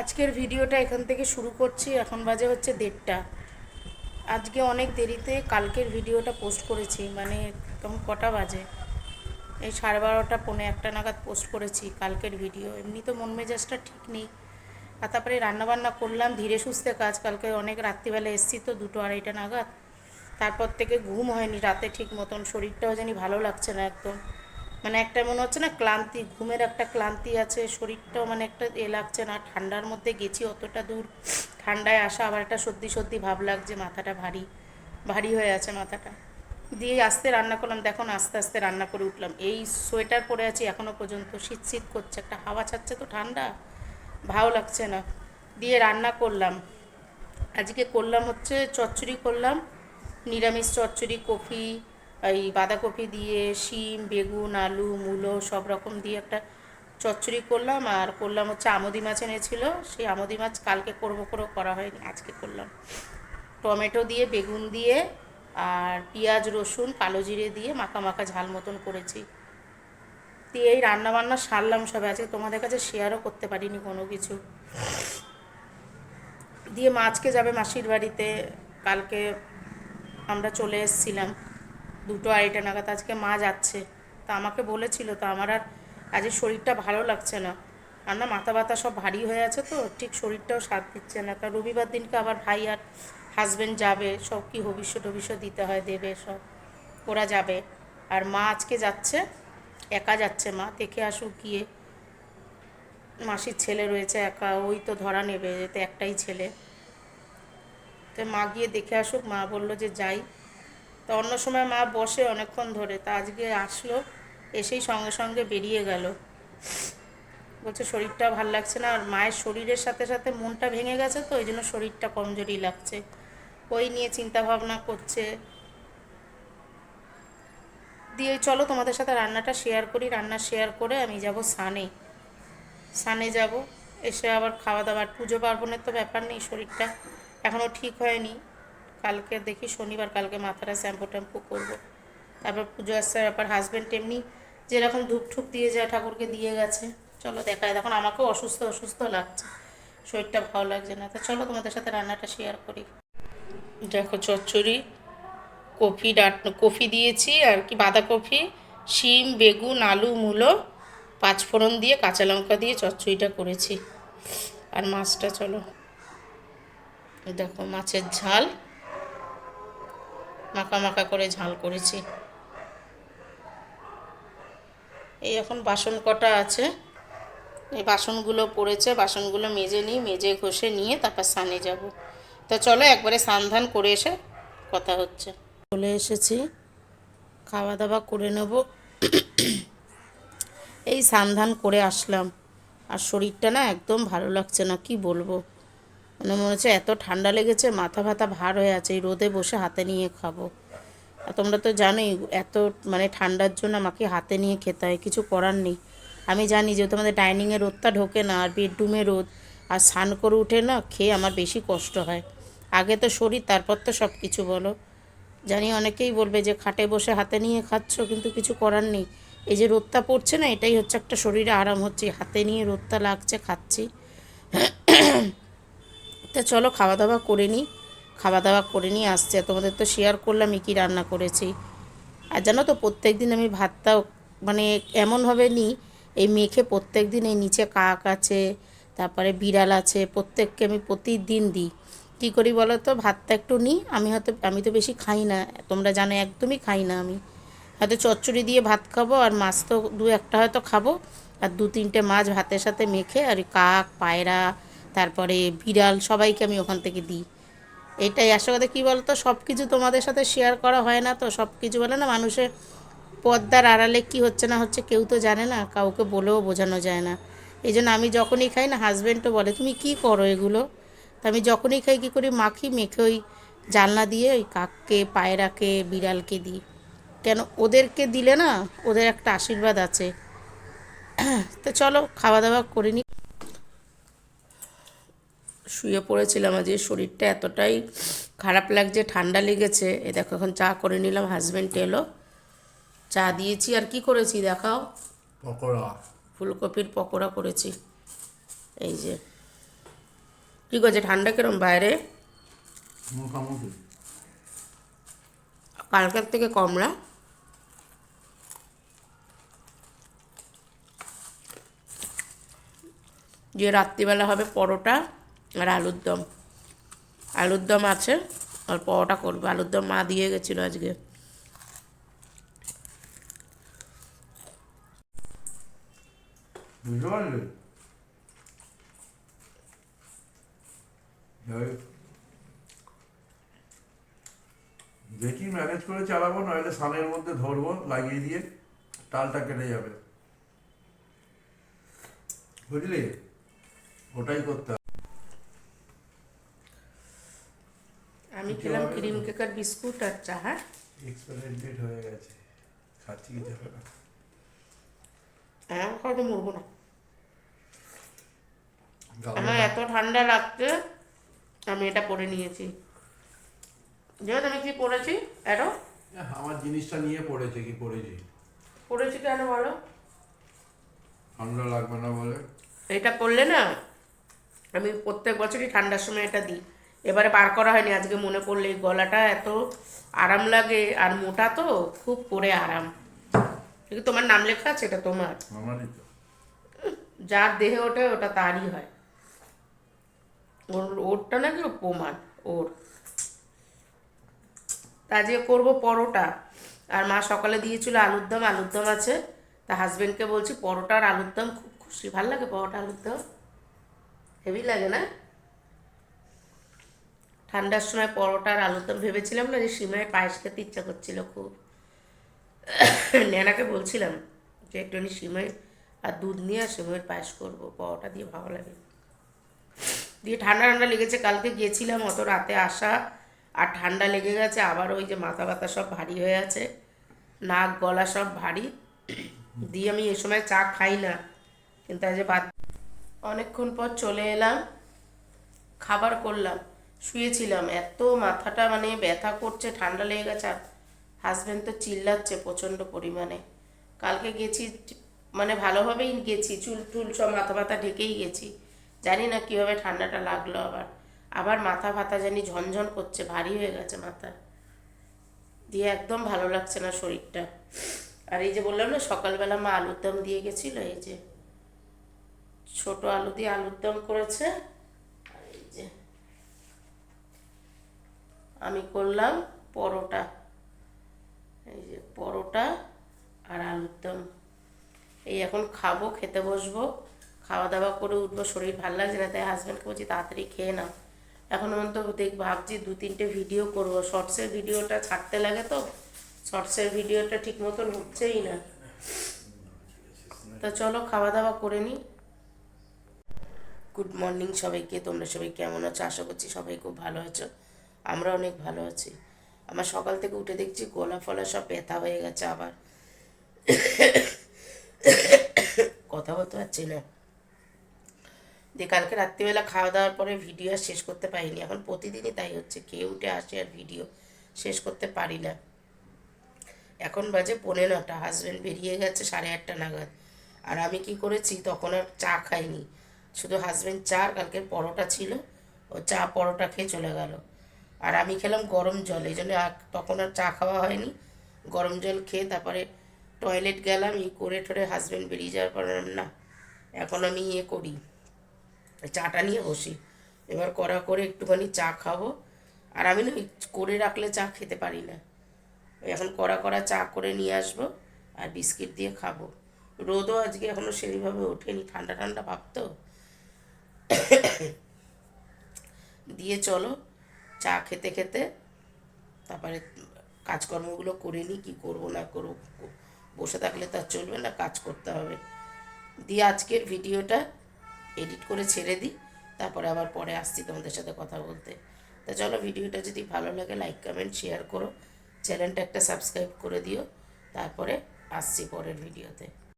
আজকের ভিডিওটা এখান থেকে শুরু করছি। এখন বাজে হচ্ছে দেড়টা। আজকে অনেক দেরিতে কালকের ভিডিওটা পোস্ট করেছি মানে তখন কটা বাজে? এই সাড়ে বারোটা, পৌনে একটা নাগাদ পোস্ট করেছি কালকের ভিডিও। এমনি তো মন মেজাজটা ঠিক নেই। আর তারপরে রান্নাবান্না করলাম, ধীরে সুস্থে কাজ। কালকে অনেক রাত্রিবেলা এসছি তো দুটো আড়াইটা নাগাদ। তারপর থেকে ঘুম হয়নি, রাতে ঠিক মতন। শরীরটাও জানি ভালো লাগছে না একদম। মানে একটা মনে হচ্ছে না ক্লান্তি, ঘুমের একটা ক্লান্তি আছে, শরীরটাও মানে একটা এ লাগছে না, ঠান্ডার মধ্যে গেছি অতটা দূর, ঠান্ডায় আসা আবার একটা সর্দি সর্দি ভাব লাগছে, মাথাটা ভারী ভারী হয়ে আছে মাথাটা। দিয়ে আস্তে রান্না করলাম, দেখো আস্তে আস্তে রান্না করে উঠলাম। এই সোয়েটার পরে আছি এখনও পর্যন্ত, শীত শীত করছে, একটা হাওয়া ছাড়ছে তো ঠান্ডা ভালো লাগছে না। দিয়ে রান্না করলাম। আজকে করলাম হচ্ছে চচ্চড়ি করলাম, নিরামিষ চচ্চড়ি, কফি এই বাঁধাকপি দিয়ে শিম, বেগুন, আলু, মূলো সব রকম দিয়ে একটা চচ্চড়ি করলাম আর করলাম হচ্ছে আমদি মাছ এনেছিল। সেই আমদি মাছ কালকে করব করেও করা হয়নি, আজকে করলাম। টমেটো দিয়ে, বেগুন দিয়ে আর পেঁয়াজ, রসুন, কালো জিরে দিয়ে মাখা মাখা ঝাল মতন করেছি। দিয়ে এই রান্নাবান্না সারলাম সব, আজকে তোমাদের কাছে শেয়ারও করতে পারিনি কোনো কিছু। দিয়ে মাছকে যাবে মাসির বাড়িতে, কালকে আমরা চলে এসেছিলাম। দুটো আড়াইটা নাগাদ আজকে মা যাচ্ছে। তা আমাকে বলেছিল, তো আমার আর আজকে শরীরটা ভালো লাগছে না। আর না, মাথা ব্যথা সব ভারী হয়ে আছে তো, ঠিক শরীরটাও সাথ দিচ্ছে না। কারণ রবিবার দিনকে আবার ভাই আর হাজবেন্ড যাবে, সব কি ভবিষ্য টবিষ্য দিতে হয়, দেবে সব। ওরা যাবে। আর মা আজকে যাচ্ছে, একা যাচ্ছে মা, দেখে আসুক গিয়ে। মাসির ছেলে রয়েছে একা, ওই তো ধরা নেবে, এতে একটাই ছেলে। তো মা গিয়ে দেখে আসুক, মা বলল যে যাই। তো অন্য সময় মা বসে অনেকক্ষণ ধরে, তা আজকে আসলো, এসেই সঙ্গে সঙ্গে বেরিয়ে গেল। বলছে, শরীরটা ভালো লাগছে না, আর মায়ের শরীরের সাথে সাথে মনটা ভেঙে গেছে তো, ওই জন্য শরীরটা কমজোরি লাগছে। ওই নিয়ে চিন্তা ভাবনা করছে। দিয়ে চলো তোমাদের সাথে রান্নাটা শেয়ার করি, রান্না শেয়ার করে আমি যাব সানে সানে যাব, এসে আবার খাওয়া দাওয়ার পুজো পার্বণের তো ব্যাপার নেই শরীরটা এখনও ঠিক হয়নি। কালকে দেখি শনিবার কালকে মাথাটা শ্যাম্পু ট্যাম্পু করব। তারপর পুজো আসছে ব্যাপার হাজব্যান্ড এমনি যেরকম ধূপ ঠুপ দিয়ে যায় ঠাকুরকে দিয়ে গেছে। চলো দেখায়, দেখুন আমাকেও অসুস্থ অসুস্থ লাগছে। শরীরটা ভালো লাগছে না। তো চলো তোমাদের সাথে রান্নাটা শেয়ার করি। দেখো চচ্চড়ি, কফি ডাট, কফি দিয়েছি আর কি বাঁধাকপি, শিম, বেগুন, আলু, মূলো পাঁচফোড়ন দিয়ে কাঁচা লঙ্কা দিয়ে চচ্চড়িটা করেছি। আর মাছটা চলো। দেখো মাছের ঝাল। মাখা মাখা করে ঝাল করেছি। এই এখন বাসন কটা আছে। এই বাসনগুলো পড়েছে, বাসনগুলো মেজে নিই, মেজে ঘষে নিয়ে তারপর স্নানে যাব। তো চলো একবারে স্নান ধান করে এসে কথা হচ্ছে। চলে এসেছি, খাওয়া দাওয়া করে নেব। এই স্নান ধান করে আসলাম। আর শরীরটা না একদম ভালো লাগছে না, কি বলব? মানে মনে হচ্ছে এত ঠান্ডা লেগেছে, মাথা ফাতা ভার হয়ে আছে, এই রোদে বসে হাতে নিয়ে খাব। আর তোমরা তো জানোই এত মানে ঠান্ডার জন্য আমাকে হাতে নিয়ে খেতে হয়, কিছু করার নেই। আমি জানি যেহেতু আমাদের ডাইনিংয়ে রোদটা ঢোকে না, আর বেডরুমে রোদ, আর স্নান করে উঠে না খেয়ে আমার বেশি কষ্ট হয়। আগে তো শরীর, তারপর তো সব কিছু বলো। জানি অনেকেই বলবে যে খাটে বসে হাতে নিয়ে খাচ্ছ, কিন্তু কিছু করার নেই। এই যে রোদটা পড়ছে না, এটাই হচ্ছে একটা শরীরে আরাম হচ্ছে, হাতে নিয়ে রোদটা লাগছে, খাচ্ছি। তা চলো খাওয়া দাওয়া করে নিই খাওয়া দাওয়া করে নিয়ে আসছে। তোমাদের তো শেয়ার করলাম কী রান্না করেছি। আর জানো তো প্রত্যেক দিন আমি ভাতটা মানে এমনভাবে নিই এই মেখে প্রত্যেক দিন এই নিচে কাক আছে, তারপরে বিড়াল আছে, প্রত্যেককে আমি প্রতিদিন দিই। কী করি বলো তো? ভাতটা একটু নিই আমি হয়তো, আমি তো বেশি খাই না, তোমরা জানো একদমই খাই না আমি। হয়তো চচ্চড়ি দিয়ে ভাত খাব আর মাছ তো দু একটা হয়তো খাব, আর দু তিনটে মাছ ভাতের সাথে মেখে আর কাক, পায়রা তারপরে বিড়াল সবাইকে আমি ওখান থেকে দিই। এটাই আসলে কথা কী বলতো সব কিছু তোমাদের সাথে শেয়ার করা হয় না তো সব কিছু বলে না মানুষের পর্দার আড়ালে কি হচ্ছে না হচ্ছে কেউ তো জানে না, কাউকে বলেও বোঝানো যায় না। এই জন্য আমি যখনই খাই না হাজব্যান্ডও বলে, তুমি কি করো এগুলো? তা আমি যখনই খাই, কী করি, মাখি মেখে ওই জানলা দিয়ে ওই কাককে, পায়রাকে, বিড়ালকে দিই। কেন, ওদেরকে দিলে না, ওদের একটা আশীর্বাদ আছে। তো চলো খাওয়া দাওয়া করে নিই শুয়ে পড়েছিলাম আজ শরীরটা এতটাই খারাপ লাগছে ঠান্ডা লেগেছে। এ দেখো এখন চা করে নিলাম হাজব্যান্ড এলো। চা দিয়েছি আর কি করেছি দেখাও? পকোড়া। ফুলকপির পকোড়া করেছি। এই যে। কী করছে ঠান্ডা কিরম বাইরে? মোটামুটি। কালকের থেকে কম না যে রাত্রিবেলা হবে পরোটা আর আলুর দম। আলুর দম আছে আর পরোটা করব। আলুর দম মা দিয়ে গেছিল আজকে। দেখি ম্যানেজ করে চালাবো নইলে সানের মধ্যে ধরবো, লাগিয়ে দিয়ে টালটা কেটে যাবে। বুঝলি? ওটাই করতে আমি খেলাম ক্রিম কেক আর বিস্কুট আর চা হ্যাঁ এক্সপায়ার ডেট হয়ে গেছে। খাচ্ছি কি যাবে না। হ্যাঁ হয়তো মরবো না। আমার এত ঠান্ডা লাগছে আমি এটা পরে নিয়েছি। যেমন আমি কি পরেছি? এরো আমার জিনিসটা নিয়ে পড়েছে কি পড়েছি পরেছি কেন বলো? ঠান্ডা লাগবে না বলে। এটা করলে না আমি প্রত্যেক বছরই ঠান্ডার সময় এটা দিই। এবারে বার করা হয়নি আজকে মনে পড়লে এই গলাটা এত আরাম লাগে আর মোটা তো খুব পরে আরাম। কিন্তু তোমার নাম লেখা আছে এটা তোমার? যার দেহে ওঠে ওটা তারই হয়। ওর ওরটা নাকি প্রমাণ ওর। তা আজকে করব পরোটা। আর মা সকালে দিয়েছিল আলুর দম আলুর দম আছে। তা হাজবেন্ডকে বলছি পরোটা আর আলুর দম খুব খুশি ভালো লাগে পরোটা আলুর দম? হেভি লাগে না? ঠান্ডার সময় পরোটা আর ভেবেছিলাম না যে সিমায় পায়েস খেতে ইচ্ছা করছিল খুব। ন্যানাকে বলছিলাম যে একটুখানি সিমাই আর দুধ নিয়ে আর সিমাইয়ের পায়েস করব, পরোটা দিয়ে ভালো লাগে। দিয়ে ঠান্ডা ঠান্ডা লেগেছে, কালকে গিয়েছিলাম অত রাতে আসা, আর ঠান্ডা লেগে গেছে, আবার ওই যে মাথা ব্যথা সব ভারী হয়ে আছে, নাক গলা সব ভারী। দিয়ে আমি এ সময় চা খাই না, কিন্তু আজ বাদ অনেকক্ষণ পর চলে এলাম, খাবার করলাম। শুয়েছিলাম। এত মাথাটা মানে ব্যথা করছে, ঠান্ডা লেগে গেছে, আর হাজব্যান্ড তো চিল্লাচ্ছে প্রচণ্ড পরিমাণে। কালকে গেছি মানে ভালোভাবেই গেছি, চুল টুল সব মাথা ব্যথা ঢেকেই গেছি। জানি না কীভাবে ঠান্ডাটা লাগল আবার। আবার মাথা ফাতা জানি ঝনঝন করছে, ভারী হয়ে গেছে মাথা। দিয়ে একদম ভালো লাগছে না শরীরটা। আর এই যে বললাম না, সকালবেলা মা আলুর দম দিয়ে গেছিল, এই যে ছোট আলু দিয়ে আলুর দম করেছে আর এই যে আমি করলাম পরোটা। এই যে পরোটা আর আলুর দম। এই এখন খাব, খেতে বসবো। খাওয়া দাওয়া করে উঠবো, শরীর ভালো লাগছে না, তাই হাজব্যান্ডকে বলছি, তাড়াতাড়ি খেয়ে নাও। এখন তো দেখ, ভাবছি দু তিনটে ভিডিও করব। শর্টসের ভিডিওটা ছাড়তে লাগে তো শর্টসের ভিডিওটা ঠিক মতন হচ্ছেই না। তা চলো খাওয়া দাওয়া করে নিই গুড মর্নিং সবাইকে, তোমরা সবাই কেমন আছো? আশা করছি সবাই খুব ভালো আছো। আমরা অনেক ভালো আছি। আমার সকাল থেকে উঠে দেখছি গলা ফলা সব ব্যথা হয়ে গেছে আবার। কথা বলতে পারছি না। দিয়ে কালকে রাত্রিবেলা খাওয়া দাওয়ার পরে ভিডিও আর শেষ করতে পারিনি। এখন প্রতিদিনই তাই হচ্ছে। খেয়ে উঠে আসে আর ভিডিও শেষ করতে পারি না। এখন বাজে পৌনে নটা। হাজব্যান্ড বেরিয়ে গেছে সাড়ে আটটা নাগাদ। আর আমি কি করেছি? তখন আর চা খাইনি। শুধু হাজব্যান্ড চা কালকের পরোটা ছিল। ও চা পরোটা খেয়ে চলে গেল। আর আমি খেলাম গরম জল, এই জন্য তখন আর চা খাওয়া হয়নি। গরম জল খেয়ে তারপরে টয়লেট গেলাম, ই করে ঠরে হাজব্যান্ড বেরিয়ে যাওয়ার পর না, এখন আমি ইয়ে করি, চাটা নিয়ে বসি। এবার করা করে একটুখানি চা খাব। আর আমি না করে রাখলে চা খেতে পারি না। এখন কড়া কড়া চা করে নিয়ে আসব আর বিস্কিট দিয়ে খাব। রোদও আজকে এখনও সেইভাবে ওঠেনি, ঠান্ডা ঠান্ডা ভাব তো। দিয়ে চলো চা খেতে খেতে তারপরে কাজকর্মগুলো করে নিই, কী করব না করব, বসে থাকলে তো আর চলবে না, কাজ করতে হবে। দিয়ে আজকের ভিডিওটা এডিট করে ছেড়ে দিই, তারপরে আবার পরে আসছি তোমাদের সাথে কথা বলতে। তা চলো ভিডিওটা যদি ভালো লাগে লাইক কমেন্ট শেয়ার করো। চ্যানেলটা একটা সাবস্ক্রাইব করে দিও, তারপরে আসছি পরের ভিডিওতে।